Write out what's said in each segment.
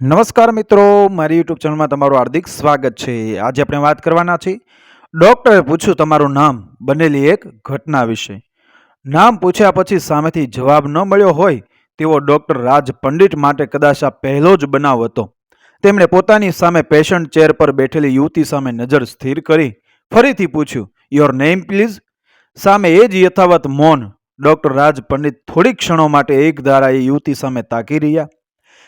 નમસ્કાર મિત્રો, મારી યુટ્યુબ ચેનલમાં તમારું હાર્દિક સ્વાગત છે. આજે આપણે વાત કરવાના છીએ, ડૉક્ટરે પૂછ્યું તમારું નામ, બનેલી એક ઘટના વિશે. નામ પૂછ્યા પછી સામેથી જવાબ ન મળ્યો હોય, તેવો ડૉક્ટર રાજ પંડિત માટે કદાચ આ પહેલો જ બનાવ હતો. તેમણે પોતાની સામે પેશન્ટ ચેર પર બેઠેલી યુવતી સામે નજર સ્થિર કરી, ફરીથી પૂછ્યું યોર નેમ પ્લીઝ સામે એ જ યથાવત મૌન ડૉક્ટર રાજ પંડિત થોડીક ક્ષણો માટે એક ધારા એ યુવતી સામે તાકી રહ્યા.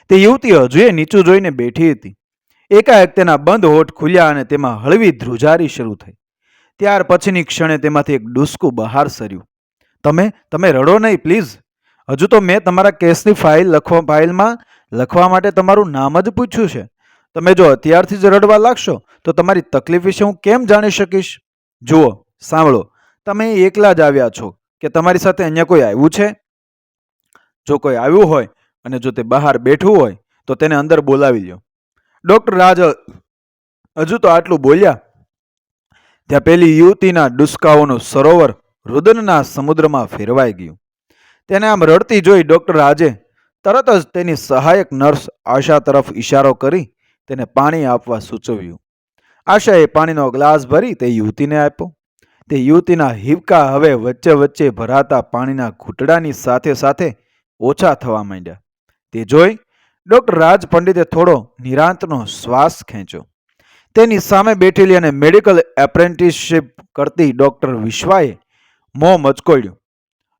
તે યુવતી હજુએ નીચું જોઈને બેઠી હતી. એકાએક તેના બંધ હોઠ ખુલ્યા અને તેમાં હળવી ધ્રુજારી શરૂ થઈ. ત્યાર પછીની ક્ષણે તેમાંથી એક ડુસકું બહાર સર્યું. તમે તમે રડો નહીં, પ્લીઝ. હજુ તો મેં તમારા કેસની ફાઇલ લખવા, ફાઇલમાં લખવા માટે તમારું નામ જ પૂછ્યું છે. તમે જો અત્યારથી જ રડવા લાગશો, તો તમારી તકલીફ વિશે હું કેમ જાણી શકીશ? જુઓ, સાંભળો. તમે એકલા જ આવ્યા છો. કે તમારી સાથે અહીંયા કોઈ આવ્યું છે? જો કોઈ આવ્યું હોય અને જો તે બહાર બેઠું હોય, તો તેને અંદર બોલાવી લ્યો. ડોક્ટર રાજ હજુ તો આટલું બોલ્યા. ત્યાં પેલી યુવતીના ડુસકાઓનું સરોવર રુદનના સમુદ્રમાં ફેરવાઈ ગયું. તેને આમ રડતી જોઈ ડોક્ટર રાજે તરત જ તેની સહાયક નર્સ આશા તરફ ઈશારો કરી તેને પાણી આપવા સૂચવ્યું. આશાએ પાણીનો ગ્લાસ ભરી તે યુવતીને આપ્યો. તે યુવતીના હિવકા હવે વચ્ચે વચ્ચે ભરાતા પાણીના ઘૂંટડાની સાથે સાથે ઓછા થવા માંડ્યા. તે જોઈ ડોક્ટર રાજ પંડિતે થોડો નિરાંતનો શ્વાસ ખેંચ્યો. તેની સામે બેઠેલી અને મેડિકલ એપ્રેન્ટિસશીપ કરતી ડોક્ટર વિશ્વાએ મોં મચકોડ્યું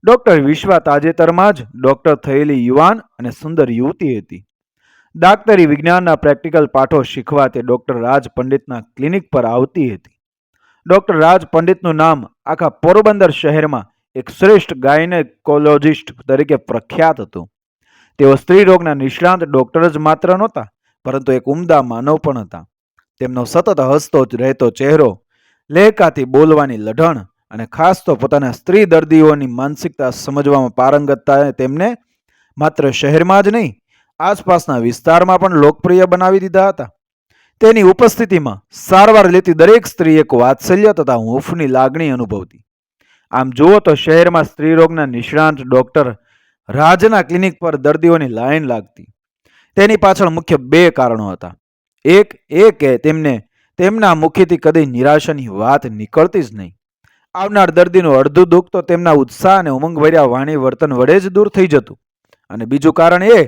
ડોક્ટર વિશ્વા તાજેતરમાં જ ડોક્ટર થયેલી યુવાન અને સુંદર યુવતી હતી. ડાક્ટરી વિજ્ઞાનના પ્રેક્ટિકલ પાઠો શીખવા તે ડોક્ટર રાજ પંડિતના ક્લિનિક પર આવતી હતી. ડોક્ટર રાજ પંડિતનું નામ આખા પોરબંદર શહેરમાં એક શ્રેષ્ઠ ગાયનેકોલોજિસ્ટ તરીકે પ્રખ્યાત હતું. તેઓ સ્ત્રી રોગના નિષ્ણાંત ડોક્ટર જ માત્ર નહોતા, પરંતુ એક ઉમદા માનવ પણ હતા. તેમનો સતત હસતો જ રહેતો ચહેરો, લહેકાથી બોલવાની લઢણ અને ખાસ તો પોતાના સ્ત્રી દર્દીઓની માનસિકતા સમજવામાં પારંગતતાએ તેમને માત્ર શહેરમાં જ નહીં, આસપાસના વિસ્તારમાં પણ લોકપ્રિય બનાવી દીધા હતા. તેની ઉપસ્થિતિમાં સારવાર લેતી દરેક સ્ત્રી એક વાત્સલ્ય તથા હૂંફની લાગણી અનુભવતી. આમ જુઓ તો શહેરમાં સ્ત્રી રોગના નિષ્ણાંત ડોક્ટર રાજના ક્લિનિક પર દર્દીઓની લાઈન લાગતી. તેની પાછળ મુખ્ય બે કારણો હતા. એક એ કે તેમને તેમના મુખેથી કદી નિરાશાની વાત નીકળતી જ નહીં. આવનાર દર્દીનું અડધું દુઃખ તો તેમના ઉત્સાહ અને ઉમંગભર્યા વાણી વર્તન વડે જ દૂર થઈ જતું. અને બીજું કારણ એ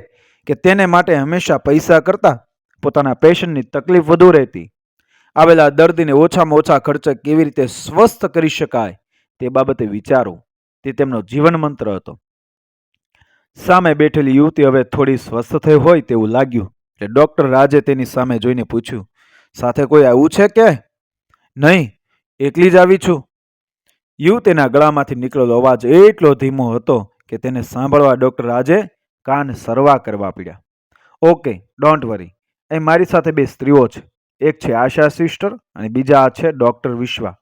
કે તેને માટે હંમેશા પૈસા કરતાં પોતાના પેશન્ટની તકલીફ વધુ રહેતી. આવેલા દર્દીને ઓછામાં ઓછા ખર્ચે કેવી રીતે સ્વસ્થ કરી શકાય તે બાબતે વિચારો. તે તેમનો જીવન મંત્ર હતો. સામે બેઠેલી યુવતી હવે થોડી સ્વસ્થ થઈ હોય તેવું લાગ્યું એટલે ડૉક્ટર રાજે તેની સામે જોઈને પૂછ્યું, સાથે કોઈ આવ્યું છે કે? નહીં, એકલી જ આવી છું. યુવતીના ગળામાંથી નીકળેલો અવાજ એટલો ધીમો હતો કે તેને સાંભળવા ડૉક્ટર રાજે કાન સરવા કરવા પડ્યા. Okay, don't worry. અહીં મારી સાથે બે સ્ત્રીઓ છે. એક છે આશા સિસ્ટર અને બીજા છે ડૉક્ટર વિશ્વા.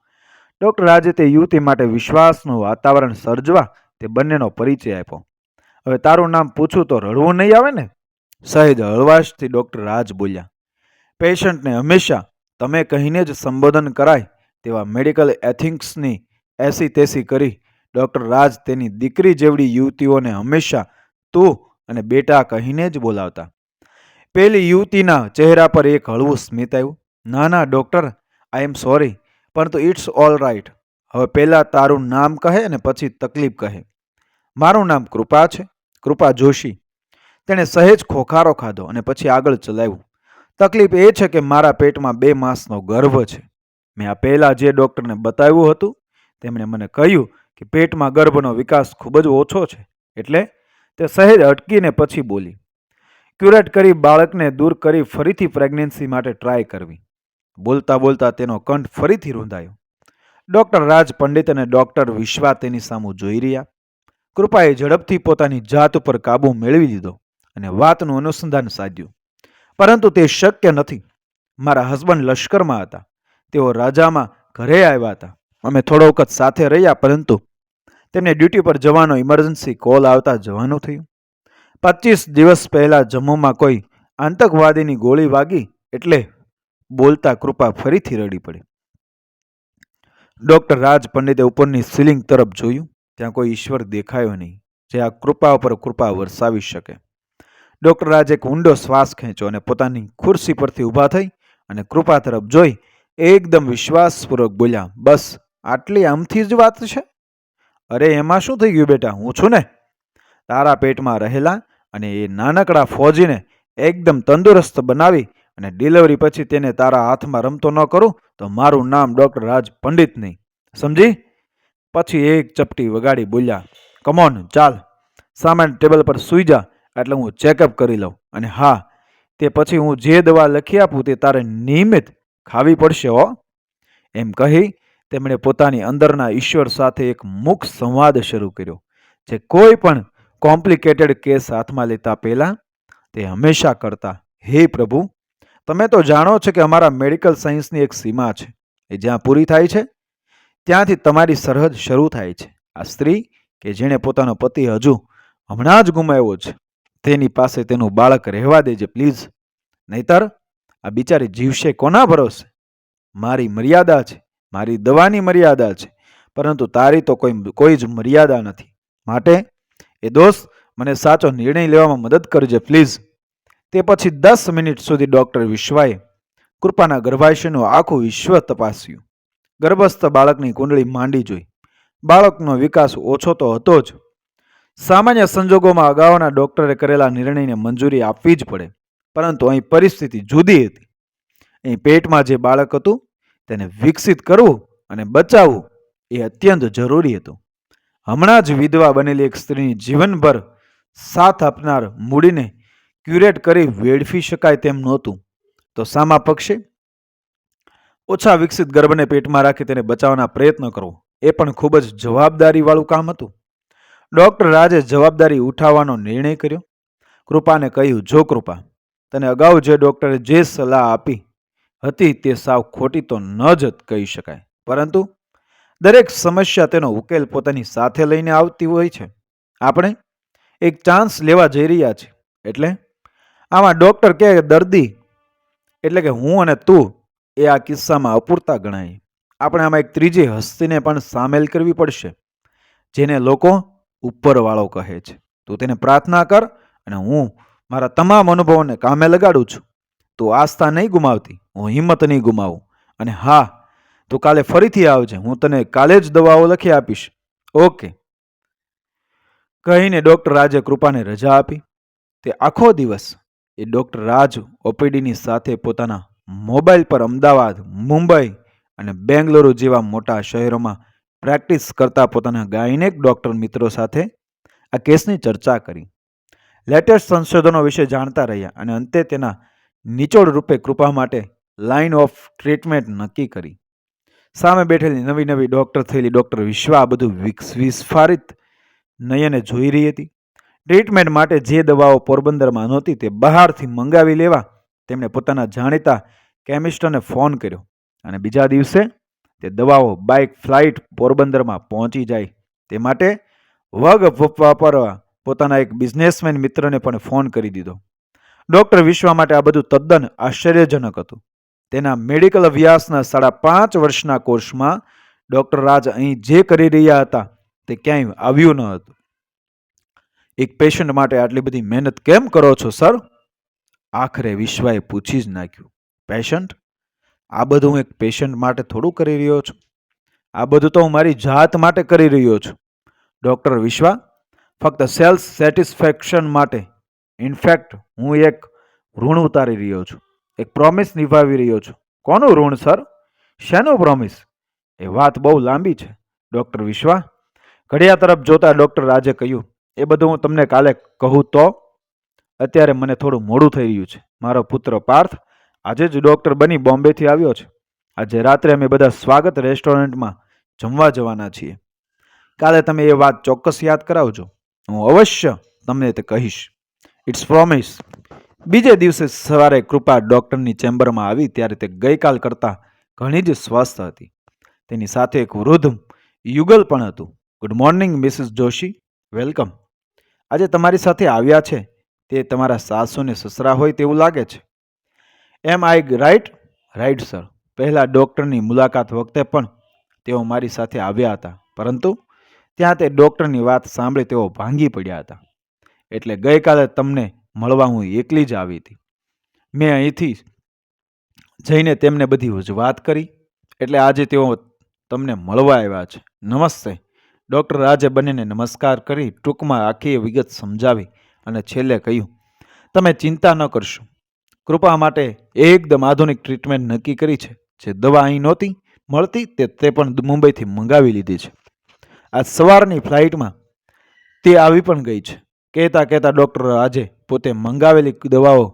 ડૉક્ટર રાજે તે યુવતી માટે વિશ્વાસનું વાતાવરણ સર્જવા તે બંનેનો પરિચય આપ્યો. હવે તારું નામ પૂછું તો રડવું નહીં આવે ને? સહેજ હળવાશથી ડૉક્ટર રાજ બોલ્યા પેશન્ટને હંમેશા તમે કહીને જ સંબોધન કરાય તેવા મેડિકલ એથિક્સની એસી તેસી કરી. ડૉક્ટર રાજ તેની દીકરી જેવડી યુવતીઓને હંમેશા તું અને બેટા કહીને જ બોલાવતા. પેલી યુવતીના ચહેરા પર એક હળવું સ્મિત આવ્યું. ના ના, ડૉક્ટર આઈ એમ સોરી પરંતુ ઇટ્સ ઓલ રાઈટ હવે પહેલાં તારું નામ કહે અને પછી તકલીફ કહે. મારું નામ કૃપા છે. કૃપા જોશી. તેણે સહેજ ખોખારો ખાધો અને પછી આગળ ચલાવ્યું. તકલીફ એ છે કે મારા પેટમાં બે માસનો ગર્ભ છે. મેં આ પહેલાં જે ડૉક્ટરને બતાવ્યું હતું, તેમણે મને કહ્યું કે પેટમાં ગર્ભનો વિકાસ ખૂબ જ ઓછો છે, એટલે તે સહેજ અટકીને પછી બોલી. ક્યુરેટ કરી બાળકને દૂર કરી ફરીથી પ્રેગ્નન્સી માટે ટ્રાય કરવી. બોલતા બોલતા તેનો કંઠ ફરીથી રૂંધાયો. ડૉક્ટર રાજ પંડિત અને ડૉક્ટર વિશ્વા તેની સામું જોઈ રહ્યા. કૃપાએ ઝડપથી પોતાની જાત ઉપર કાબુ મેળવી લીધો અને વાતનું અનુસંધાન સાધ્યું. પરંતુ તે શક્ય નથી. મારા હસબન્ડ લશ્કરમાં હતા. તેઓ રાજામાં ઘરે આવ્યા હતા. અમે થોડો વખત સાથે રહ્યા, પરંતુ તેમને ડ્યુટી પર જવાનો ઇમરજન્સી કોલ આવતા જવાનું થયું. પચીસ દિવસ પહેલાં જમ્મુમાં કોઈ આતંકવાદીની ગોળી વાગી એટલે બોલતા કૃપા ફરીથી રડી પડી. ડૉક્ટર રાજ પંડિતે ઉપરની સીલિંગ તરફ જોયું. ત્યાં કોઈ ઈશ્વર દેખાયો નહીં, જે આ કૃપા ઉપર કૃપા વરસાવી શકે. ડૉક્ટર રાજ એક ઊંડો શ્વાસ ખેંચ્યો અને પોતાની ખુરશી પરથી ઊભા થઈ અને કૃપા તરફ જોઈ એકદમ વિશ્વાસપૂર્વક બોલ્યા, બસ, આટલી આમથી જ વાત છે? અરે, એમાં શું થઈ ગયું બેટા? હું છું ને? તારા પેટમાં રહેલા અને એ નાનકડા ફોજીને એકદમ તંદુરસ્ત બનાવી અને ડિલિવરી પછી તેને તારા હાથમાં રમતો ન કરું, તો મારું નામ ડૉક્ટર રાજ પંડિત નહીં. સમજી? પછી એક ચપટી વગાડી બોલ્યા કમોન ચાલ. સામાન ટેબલ પર સૂઈ જા, એટલે હું ચેકઅપ કરી લઉં. અને હા, તે પછી હું જે દવા લખી આપું તે તારે નિયમિત ખાવી પડશે, હો. એમ કહી તેમણે પોતાની અંદરના ઈશ્વર સાથે એક મુખ સંવાદ શરૂ કર્યો, જે કોઈ પણ કોમ્પ્લિકેટેડ કેસ હાથમાં લેતા પહેલાં તે હંમેશા કરતા, હે પ્રભુ, તમે તો જાણો છો કે અમારા મેડિકલ સાયન્સની એક સીમા છે, એ જ્યાં પૂરી થાય છે ત્યાંથી તમારી સરહદ શરૂ થાય છે. આ સ્ત્રી, કે જેણે પોતાનો પતિ હજુ હમણાં જ ગુમાવ્યો છે, તેની પાસે તેનું બાળક રહેવા દેજે, પ્લીઝ. નહીતર, આ બિચારી જીવશે કોના ભરોસે? મારી મર્યાદા છે, મારી દવાની મર્યાદા છે, પરંતુ તારી તો કોઈ કોઈ જ મર્યાદા નથી. માટે, એ દોસ્ત મને સાચો નિર્ણય લેવામાં મદદ કરજે, પ્લીઝ. તે પછી દસ મિનિટ સુધી ડૉક્ટર વિશ્વાએ કૃપાના ગર્ભાશયનું આખું વિશ્વ તપાસ્યું. ગર્ભસ્થ બાળકની કુંડળી માંડી જોઈ. બાળકનો વિકાસ ઓછો તો હતો જ. સામાન્ય સંજોગોમાં અગાઉના ડૉક્ટરે કરેલા નિર્ણયને મંજૂરી આપવી જ પડે, પરંતુ અહીં પરિસ્થિતિ જુદી હતી. અહીં પેટમાં જે બાળક હતું, તેને વિકસિત કરવું અને બચાવવું એ અત્યંત જરૂરી હતું. હમણાં જ વિધવા બનેલી એક સ્ત્રીની જીવનભર સાથ આપનાર મૂડીને ક્યુરેટ કરી વેડફી શકાય તેમ નહોતું. તો સામા પક્ષે ઓછા વિકસિત ગર્ભને પેટમાં રાખી તેને બચાવવાના પ્રયત્ન કરવો. એ પણ ખૂબ જ જવાબદારીવાળું કામ હતું. ડૉક્ટર રાજે જવાબદારી ઉઠાવવાનો નિર્ણય કર્યો. કૃપાને કહ્યું, જો કૃપા, તને અગાઉ જે ડૉક્ટરે જે સલાહ આપી હતી તે સાવ ખોટી તો ન જ કહી શકાય. પરંતુ દરેક સમસ્યા તેનો ઉકેલ પોતાની સાથે લઈને આવતી હોય છે. આપણે એક ચાન્સ લેવા જઈ રહ્યા છીએ. એટલે આમાં ડૉક્ટર કે દર્દી, એટલે કે હું અને તું એ આ કિસ્સામાં અપૂરતા ગણાય. આપણે આમાં એક ત્રીજી હસ્તીને પણ સામેલ કરવી પડશે, જેને લોકો ઉપરવાળો કહે છે. તું તેને પ્રાર્થના કર અને હું મારા તમામ અનુભવોને કામે લગાડું છું. તું આસ્થા નહીં ગુમાવતી, હું હિંમત નહીં ગુમાવું. અને હા, તું કાલે ફરીથી આવજે, હું તને કાલે જ દવાઓ લખી આપીશ. ઓકે. કહીને ડૉક્ટર રાજે કૃપાને રજા આપી. તે આખો દિવસ એ ડૉક્ટર રાજ ઓપીડીની સાથે પોતાના મોબાઈલ પર અમદાવાદ, મુંબઈ અને બેંગલુરુ જેવા મોટા શહેરોમાં પ્રેક્ટિસ કરતા પોતાના ગાયનેક ડૉક્ટર મિત્રો સાથે આ કેસની ચર્ચા કરી. લેટેસ્ટ સંશોધનો વિશે જાણતા રહ્યા અને અંતે તેના નિચોડ રૂપે કૃપા માટે લાઇન ઓફ ટ્રીટમેન્ટ નક્કી કરી. સામે બેઠેલી નવી નવી ડૉક્ટર થયેલી ડૉક્ટર વિશ્વા આ બધું વિસ્ફારિત નયને જોઈ રહી હતી. ટ્રીટમેન્ટ માટે જે દવાઓ પોરબંદરમાં નહોતી તે બહારથી મંગાવી લેવા તેમણે પોતાના જાણીતા કેમિસ્ટને ફોન કર્યો અને બીજા દિવસે તે દવાઓ બાઇક, ફ્લાઇટ, પોરબંદરમાં પહોંચી જાય તે માટે વગ વાપરવા પોતાના એક બિઝનેસમેન મિત્રને પણ ફોન કરી દીધો. ડૉક્ટર વિશ્વા માટે આ બધું તદ્દન આશ્ચર્યજનક હતું. તેના મેડિકલ અભ્યાસના સાડા પાંચ વર્ષના કોર્સમાં ડૉક્ટર રાજ અહીં જે કરી રહ્યા હતા તે ક્યાંય આવ્યું ન હતું. એક પેશન્ટ માટે આટલી બધી મહેનત કેમ કરો છો, સર? આખરે વિશ્વાએ પૂછી જ નાખ્યું. પેશન્ટ આ બધું હું એક પેશન્ટ માટે થોડું કરી રહ્યો છું. આ બધું તો હું મારી જાત માટે કરી રહ્યો છું. ડૉક્ટર વિશ્વા, ફક્ત સેલ્સ સેટિસ્ફેક્શન માટે. ઇનફેક્ટ હું એક ઋણ ઉતારી રહ્યો છું. એક પ્રોમિસ નિભાવી રહ્યો છું. કોનું ઋણ સર શેનું પ્રોમિસ એ વાત બહુ લાંબી છે ડૉક્ટર વિશ્વા. ઘડિયા તરફ જોતા ડૉક્ટર રાજે કહ્યું, એ બધું હું તમને કાલે કહું તો? અત્યારે મને થોડું મોડું થઈ રહ્યું છે. મારો પુત્ર પાર્થ આજે જ ડૉક્ટર બની બોમ્બેથી આવ્યો છે. આજે રાત્રે અમે બધા સ્વાગત રેસ્ટોરન્ટમાં જમવા જવાના છીએ. કાલે તમે એ વાત ચોક્કસ યાદ કરાવજો. હું અવશ્ય તમને તે કહીશ. ઇટ્સ પ્રોમિસ બીજે દિવસે સવારે કૃપા ડૉક્ટરની ચેમ્બરમાં આવી ત્યારે તે ગઈકાલ કરતાં ઘણી જ સ્વસ્થ હતી. તેની સાથે એક વૃદ્ધ યુગલ પણ હતું. Good morning Mrs Joshi welcome આજે તમારી સાથે આવ્યા છે. તે તમારા સાસુ ને સસરા હોય તેવું લાગે છે. Am I right? Right, sir. પહેલાં ડૉક્ટરની મુલાકાત વખતે પણ તેઓ મારી સાથે આવ્યા હતા. પરંતુ ત્યાં તે ડૉક્ટરની વાત સાંભળી તેઓ ભાંગી પડ્યા હતા. એટલે ગઈકાલે તમને મળવા હું એકલી જ આવી હતી. મેં અહીંથી જઈને તેમને બધી વાત કરી. એટલે આજે તેઓ તમને મળવા આવ્યા છે. નમસ્તે. ડૉક્ટર રાજે બંનેને નમસ્કાર કરી ટૂંકમાં આખી વિગત સમજાવી અને છેલ્લે કહ્યું, તમે ચિંતા ન કરશો. કૃપા માટે એકદમ આધુનિક ટ્રીટમેન્ટ નક્કી કરી છે. જે દવા અહીં નહોતી મળતી તે તે પણ મુંબઈથી મંગાવી લીધી છે. આજ સવારની ફ્લાઇટમાં તે આવી પણ ગઈ છે. કહેતા કહેતા ડૉક્ટર આજે પોતે મંગાવેલી દવાઓ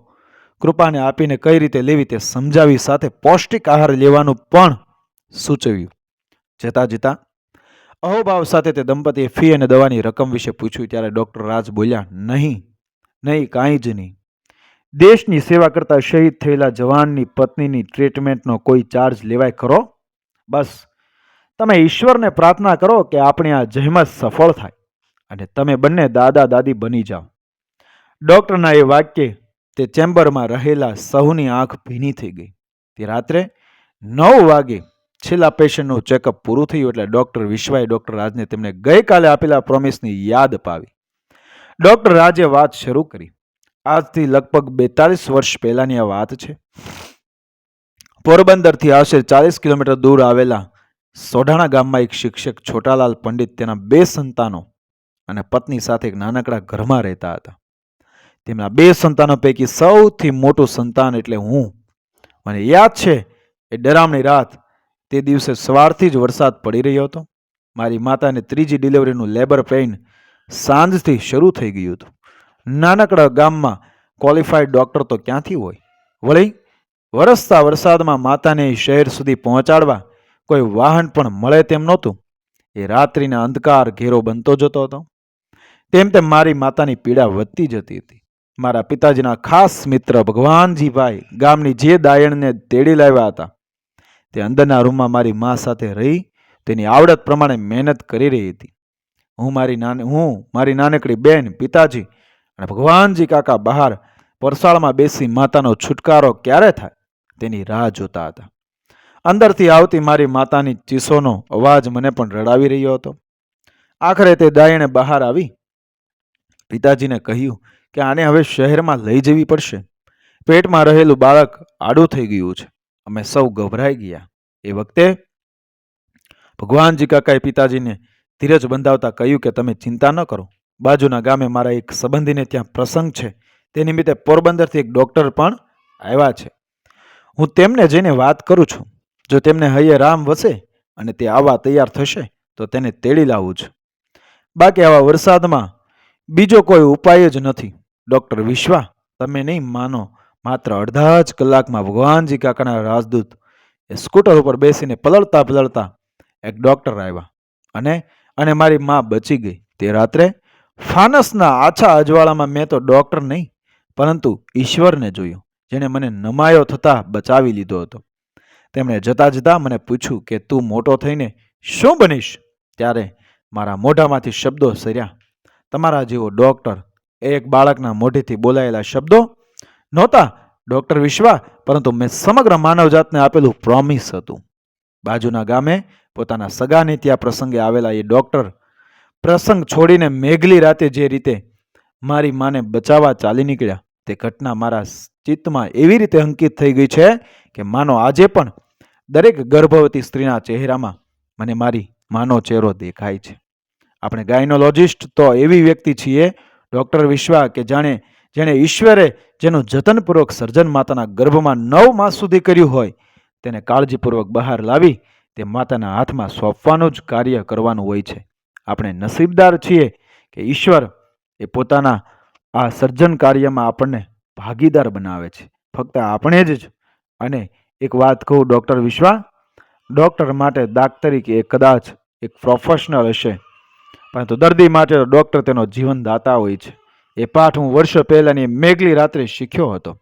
કૃપાને આપીને કઈ રીતે લેવી તે સમજાવી સાથે પૌષ્ટિક આહાર લેવાનું પણ સૂચવ્યું. જતા જતા અહોભાવ સાથે તે દંપતીએ ફી અને દવાની રકમ વિશે પૂછ્યું ત્યારે ડૉક્ટર રાજ બોલ્યા, નહીં નહીં, કાંઈ જ નહીં. દેશની સેવા કરતા શહીદ થયેલા જવાનની પત્નીની ટ્રીટમેન્ટનો કોઈ ચાર્જ લેવાય ખરો? બસ, તમે ઈશ્વરને પ્રાર્થના કરો કે આપણી આ જહેમત સફળ થાય અને તમે બંને દાદા દાદી બની જાઓ. ડૉક્ટરના એ વાક્ય, તે ચેમ્બરમાં રહેલા સહુની આંખ ભીની થઈ ગઈ. તે રાત્રે નવ વાગે છેલ્લા પેશન્ટનું ચેકઅપ પૂરું થયું એટલે ડૉક્ટર વિશ્વાએ ડૉક્ટર રાજને તેમને ગઈકાલે આપેલા પ્રોમિસની યાદ અપાવી ડૉક્ટર રાજે વાત શરૂ કરી. આજથી લગભગ બેતાલીસ વર્ષ પહેલાની આ વાત છે. પોરબંદરથી આશરે ચાલીસ કિલોમીટર દૂર આવેલા સોઢાણા ગામમાં એક શિક્ષક છોટાલાલ પંડિત તેના બે સંતાનો અને પત્ની સાથે એક નાનકડા ઘરમાં રહેતા હતા. તેમના બે સંતાનો પૈકી સૌથી મોટું સંતાન એટલે હું. મને યાદ છે, એ ડરામણી રાત તે દિવસે સવારથી જ વરસાદ પડી રહ્યો હતો. મારી માતાને ત્રીજી ડિલિવરીનું લેબર પેઇન સાંજથી શરૂ થઈ ગયું હતું. નાનકડા ગામમાં ક્વોલિફાઈડ ડૉક્ટર તો ક્યાંથી હોય? વળી, વરસતા વરસાદમાં માતાને શહેર સુધી પહોંચાડવા કોઈ વાહન પણ મળે તેમ નહોતું. એ રાત્રિના અંધકાર ઘેરો બનતો જતો હતો. તેમ તેમ મારી માતાની પીડા વધતી જતી હતી. મારા પિતાજીના ખાસ મિત્ર ભગવાનજીભાઈ ગામની જે દાયણને તેડી લાવ્યા હતા, તે અંદરના રૂમમાં મારી મા સાથે રહી તેની આવડત પ્રમાણે મહેનત કરી રહી હતી. હું મારી નાની, હું, મારી નાનકડી બેન પિતાજી અને ભગવાનજી કાકા બહાર પરસાળમાં બેસી માતાનો છુટકારો ક્યારે થાય? તેની રાહ જોતા હતા. અંદરથી આવતી મારી માતાની ચીસોનો અવાજ મને પણ રડાવી રહ્યો હતો. આખરે તે દાયણે બહાર આવી. પિતાજીને કહ્યું કે આને હવે શહેરમાં લઈ જવી પડશે. પેટમાં રહેલું બાળક આડું થઈ ગયું છે. અમે સૌ ગભરાઈ ગયા. એ વખતે ભગવાનજી કાકાએ પિતાજીને ધીરજ બંધાવતા કહ્યું કે તમે ચિંતા ન કરો. બાજુના ગામે મારા એક સંબંધીને ત્યાં પ્રસંગ છે. તે નિમિત્તે પોરબંદરથી એક ડૉક્ટર પણ આવ્યા છે. હું તેમને જઈને વાત કરું છું. જો તેમને હૈયે રામ વસે અને તે આવવા તૈયાર થશે, તો તેને તેડી લાવું છું. બાકી આવા વરસાદમાં બીજો કોઈ ઉપાય જ નથી. ડૉક્ટર વિશ્વા, તમે નહીં માનો. માત્ર અડધા જ કલાકમાં ભગવાનજી કાકાના રાજદૂત એ સ્કૂટર ઉપર બેસીને પલળતા પલળતા એક ડૉક્ટર આવ્યા. અને અને મારી મા બચી ગઈ. તે રાત્રે ફાનસના આછા અજવાળામાં મેં તો ડૉક્ટર નહીં, પરંતુ ઈશ્વરને જોયું, જેણે મને નમાયો થતાં બચાવી લીધો હતો. તેમણે જતા જતાં મને પૂછ્યું કે, તું મોટો થઈને શું બનીશ? ત્યારે મારા મોઢામાંથી શબ્દો સર્યા. તમારા જેવો ડૉક્ટર એક બાળકના મોઢેથી બોલાયેલા શબ્દો નહોતા, ડૉક્ટર વિશ્વા, પરંતુ મેં સમગ્ર માનવજાતને આપેલું પ્રોમિસ હતું. બાજુના ગામે પોતાના સગાને ત્યાં પ્રસંગે આવેલા એ ડૉક્ટર પ્રસંગ છોડીને મેઘલી રાતે જે રીતે મારી માને બચાવવા ચાલી નીકળ્યા, તે ઘટના મારા ચિત્તમાં એવી રીતે અંકિત થઈ ગઈ છે કે માનો આજે પણ દરેક ગર્ભવતી સ્ત્રીના ચહેરામાં મને મારી માનો ચહેરો દેખાય છે. આપણે ગાયનોલોજિસ્ટ તો એવી વ્યક્તિ છીએ, ડૉક્ટર વિશ્વા કે જાણે જેણે ઈશ્વરે જેનું જતનપૂર્વક સર્જન માતાના ગર્ભમાં નવ માસ સુધી કર્યું હોય, તેને કાળજીપૂર્વક બહાર લાવી તે માતાના હાથમાં સોંપવાનું જ કાર્ય કરવાનું હોય છે. આપણે નસીબદાર છીએ કે ઈશ્વર એ પોતાના આ સર્જન કાર્યમાં આપણને ભાગીદાર બનાવે છે. ફક્ત આપણે જ અને એક વાત કહું ડૉક્ટર વિશ્વા, ડૉક્ટર માટે દાખ તરીકે એ કદાચ એક પ્રોફેશનલ હશે. પરંતુ દર્દી માટે ડૉક્ટર તેનો જીવનદાતા હોય છે. એ પાઠ હું વર્ષો પહેલાંની મેઘલી રાત્રે શીખ્યો હતો.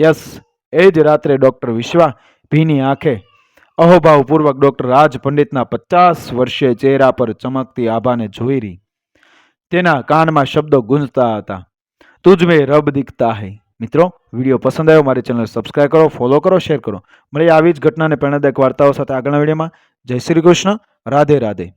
યસ, એ જ રાત્રે ડૉક્ટર વિશ્વા ભીની આંખે અહોભાવપૂર્વક ડૉક્ટર રાજ પંડિતના પચાસ વર્ષે ચહેરા પર ચમકતી આભાને જોઈ રહી. તેના કાનમાં શબ્દો ગુંજતા હતા. તુજ મેં રબ દીખતા હૈ. મિત્રો, વીડિયો પસંદ આવ્યો મારી ચેનલ સબસ્ક્રાઈબ કરો ફોલો કરો શેર કરો. મળી આવી જ ઘટનાને પ્રેરણાદાયક વાર્તાઓ સાથે આગળના વિડીયોમાં. જય શ્રી કૃષ્ણ. રાધે રાધે.